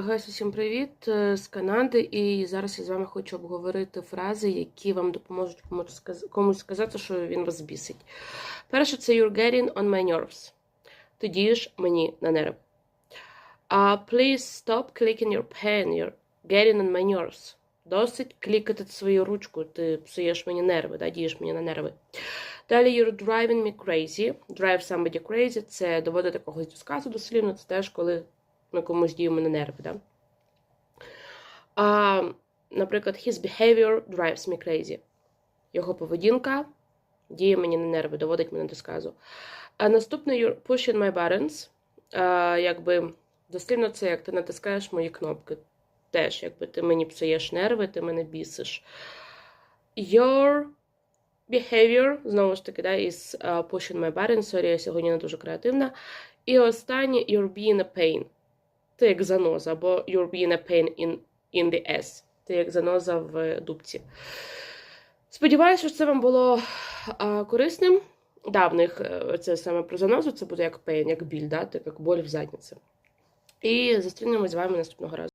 Гайс, усім привіт е, з Канади. І зараз я з вами хочу обговорити фрази, які вам допоможуть комусь сказати, що він вас бісить. Перше, це you're getting on my nerves. Ти дієш мені на нерви. Uh, please stop clicking your pen. You're getting on my nerves. Досить клікати свою ручку, ти псуєш мені нерви, да, дієш мені на нерви. Далі you're driving me crazy. Drive somebody crazy – це доводити когось до сказу дослівно, це теж коли ми комусь діємо на нерви. Да? А, наприклад, his behavior drives me crazy. Його поведінка діє мені на нерви, доводить мене до сказу. А наступне you're pushing my buttons. А, якби дослівно це як ти натискаєш мої кнопки. Теж, якби ти мені псуєш нерви, ти мене бісиш. Your behavior, знову ж таки, да, is pushing my buttons. Сорі, я сьогодні не дуже креативна. І останнє you're being a pain. Ти як заноза, або you're being a pain in, in the ass. Ти як заноза в дубці. Сподіваюся, що це вам було а, корисним. Да, е, це саме про занозу, це буде як pain, як біль, да? так як боль в задниці. І зустрінемось з вами наступного разу.